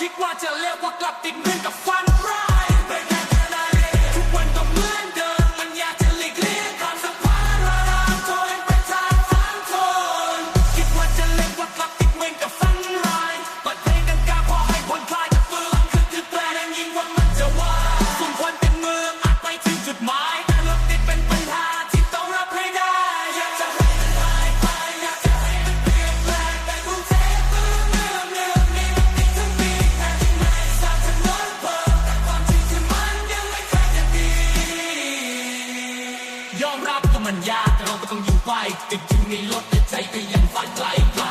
คิดว่าจะเลี้ยว ยอมรับก็มันยากเราก็ต้องอยู่ไปติดอยู่ในรถแต่ใจก็ยังฝันไกลไกล